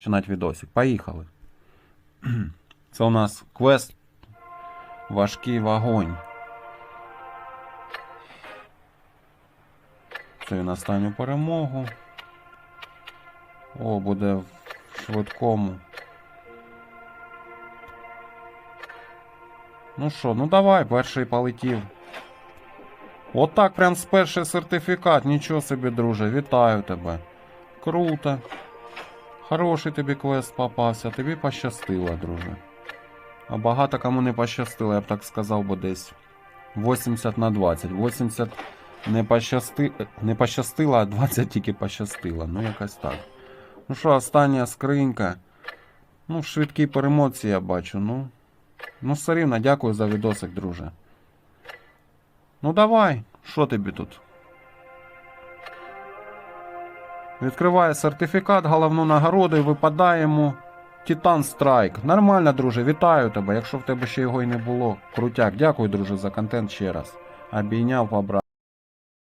починати відосик. Поїхали. Це у нас квест Важкий вогонь. Це на останню перемогу. О, буде в швидкому. Ну що, ну давай, перший полетів. Отак прям з перший сертифікат. Нічого собі, друже, вітаю тебе. Круто. Хороший тобі квест попався, тобі пощастило, друже. А багато кому не пощастило, я б так сказав, бо десь 80 на 20. 80 не, пощасти... не пощастило, а 20 тільки пощастило. Ну, якось так. Ну що, остання скринька. Ну, в швидкій перемоці я бачу. Ну, ну все рівно, дякую за відосик, друже. Ну давай, що тобі тут? Відкриває сертифікат, головну нагороду випадає йому Титан Страйк. Нормально, друже, вітаю тебе. Якщо в тебе ще його і не було. Крутяк, дякую, друже, за контент ще раз. Обійняв, побрав.